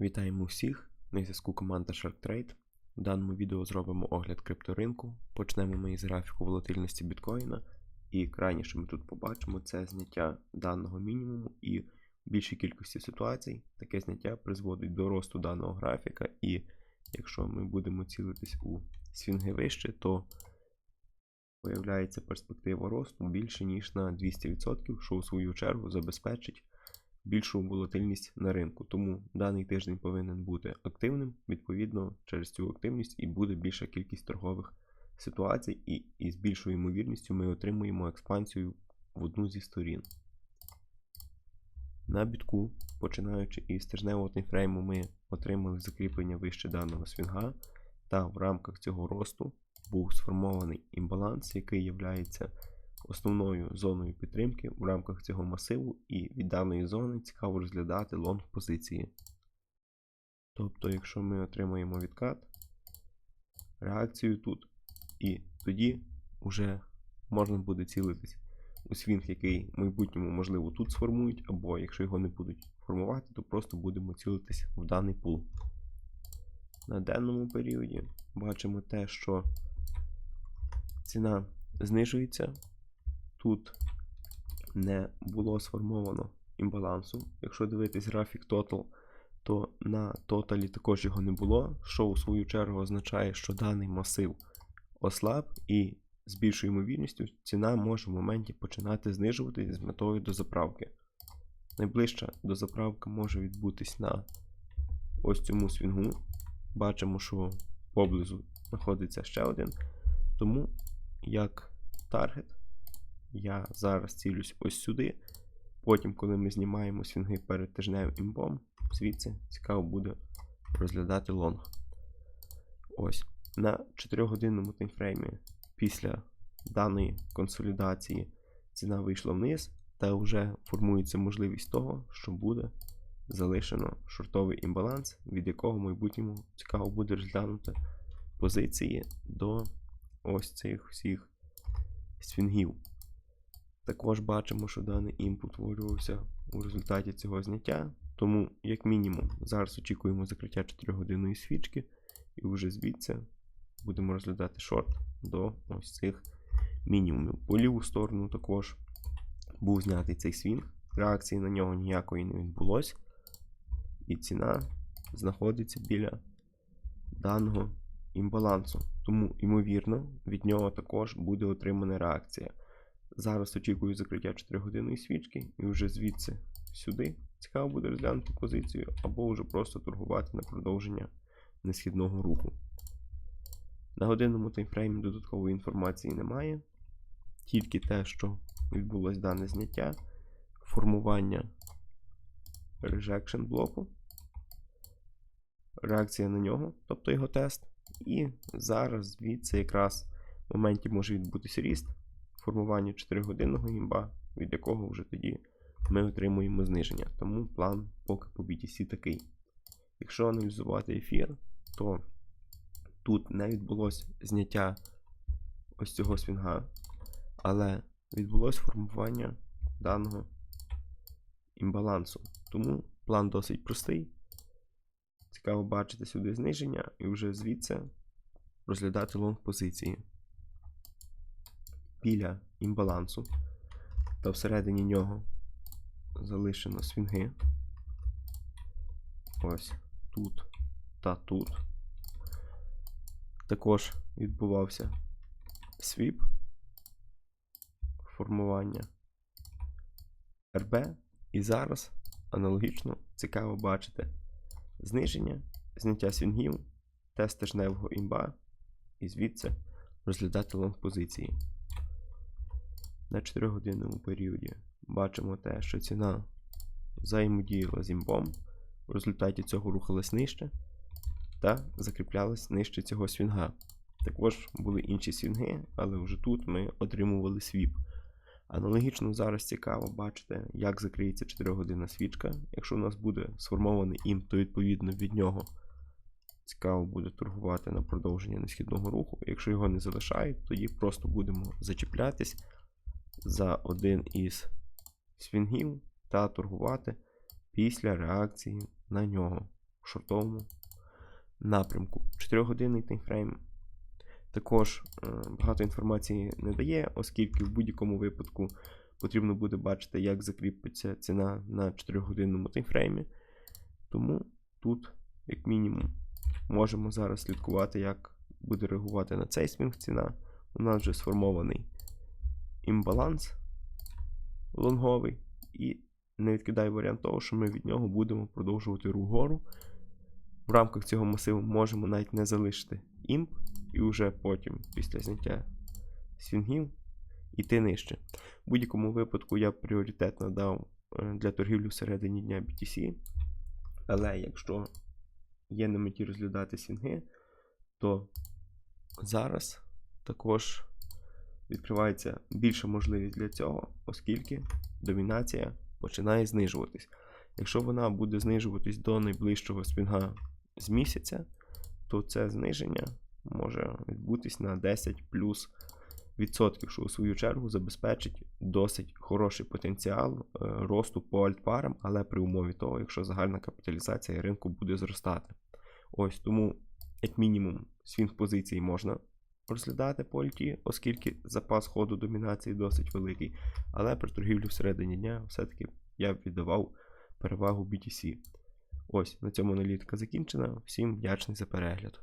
Вітаємо всіх! На зв'язку команда SharkTrade. В даному відео зробимо огляд крипторинку. Почнемо ми із графіку волатильності біткоїна. І крайнє, що ми тут побачимо, це зняття даного мінімуму і в більшій кількості ситуацій таке зняття призводить до росту даного графіка. І якщо ми будемо цілитись у свінги вище, то появляється перспектива росту більше ніж на 200%, що у свою чергу забезпечить більшу волатильність на ринку. Тому даний тиждень повинен бути активним. Відповідно, через цю активність і буде більша кількість торгових ситуацій, і, і з більшою ймовірністю ми отримуємо експансію в одну зі сторін. На бітку, починаючи із тижневого таймфрейму, ми отримали закріплення вище даного свінга, та в рамках цього росту був сформований імбаланс, який являється основною зоною підтримки в рамках цього масиву, і від даної зони цікаво розглядати лонг позиції. Тобто, якщо ми отримаємо відкат, реакцію тут, і тоді вже можна буде цілитись у свінг, який в майбутньому, можливо, тут сформують, або якщо його не будуть формувати, то просто будемо цілитись в даний пул. На денному періоді бачимо те, що ціна знижується. Тут не було сформовано імбалансу. Якщо дивитись графік Total, то на тоталі також його не було, що у свою чергу означає, що даний масив ослаб і з більшою ймовірністю ціна може в моменті починати знижуватись з метою до заправки. Найближча до заправки може відбутись на ось цьому свінгу. Бачимо, що поблизу знаходиться ще один. Тому як таргет я зараз цілюсь ось сюди. Потім, коли ми знімаємо свінги перед тижневим імбом, звідси цікаво буде розглядати лонг. Ось. На 4-годинному таймфреймі після даної консолідації ціна вийшла вниз, та вже формується можливість того, що буде залишено шортовий імбаланс, від якого в майбутньому цікаво буде розглянути позиції до ось цих всіх свінгів. Також бачимо, що даний імп утворювався у результаті цього зняття. Тому, як мінімум, зараз очікуємо закриття 4-годинної свічки, і вже звідси будемо розглядати шорт до ось цих мінімумів. По ліву сторону також був знятий цей свінг. Реакції на нього ніякої не відбулося. І ціна знаходиться біля даного імбалансу. Тому, ймовірно, від нього також буде отримана реакція. Зараз очікую закриття 4-годинної свічки і вже звідси сюди цікаво буде розглянути позицію, або вже просто торгувати на продовження несхідного руху. На годинному таймфреймі додаткової інформації немає. Тільки те, що відбулось дане зняття, формування rejection блоку, реакція на нього, тобто його тест. І зараз звідси якраз в моменті може відбутися ріст формування 4-годинного імба, від якого вже тоді ми отримуємо зниження. Тому план поки по BTC такий. Якщо аналізувати ефір, то тут не відбулося зняття ось цього свінга, але відбулося формування даного імбалансу. Тому план досить простий. Цікаво бачити сюди зниження і вже звідси розглядати лонг позиції біля імбалансу, та всередині нього залишено свінги. Ось тут та тут. Також відбувався свіп, формування РБ. І зараз аналогічно цікаво бачити зниження, зняття свінгів, тест тижневого імба і звідси розглядати лонг позиції на 4-годинному періоді бачимо те, що ціна взаємодіяла з імбом, в результаті цього рухалась нижче та закріплялась нижче цього свінга. Також були інші свінги, але вже тут ми отримували свіп. Аналогічно зараз цікаво бачити, як закриється 4-годинна свічка. Якщо у нас буде сформований імп, то відповідно від нього цікаво буде торгувати на продовження несхідного руху. Якщо його не залишають, тоді просто будемо зачіплятись за один із свінгів та торгувати після реакції на нього. в шортовому напрямку. 4-годинний таймфрейм також е, багато інформації не дає, оскільки в будь-якому випадку потрібно буде бачити, як закріпиться ціна на 4-годинному таймфреймі. Тому тут, як мінімум, можемо зараз слідкувати, як буде реагувати на цей свінг ціна. У нас вже сформований імбаланс лонговий, і не відкидає варіант того, що ми від нього будемо продовжувати рух вгору. В рамках цього масиву можемо навіть не залишити імп, і вже потім, після зняття свінгів, іти нижче. В будь-якому випадку я пріоритет надав е, для торгівлі всередині дня BTC. Але якщо є на меті розглядати свінги, то зараз також відкривається більша можливість для цього, оскільки домінація починає знижуватись. Якщо вона буде знижуватись до найближчого свінга з місяця, то це зниження може відбутись на 10 плюс відсотків, що у свою чергу забезпечить досить хороший потенціал е, росту по альтпарам, але при умові того, якщо загальна капіталізація ринку буде зростати. Ось тому, як мінімум, свінг позицій можна розглядати по льті, оскільки запас ходу домінації досить великий. Але при торгівлі всередині дня все-таки я віддавав перевагу BTC. Ось на цьому аналітика закінчена. Всім вдячний за перегляд.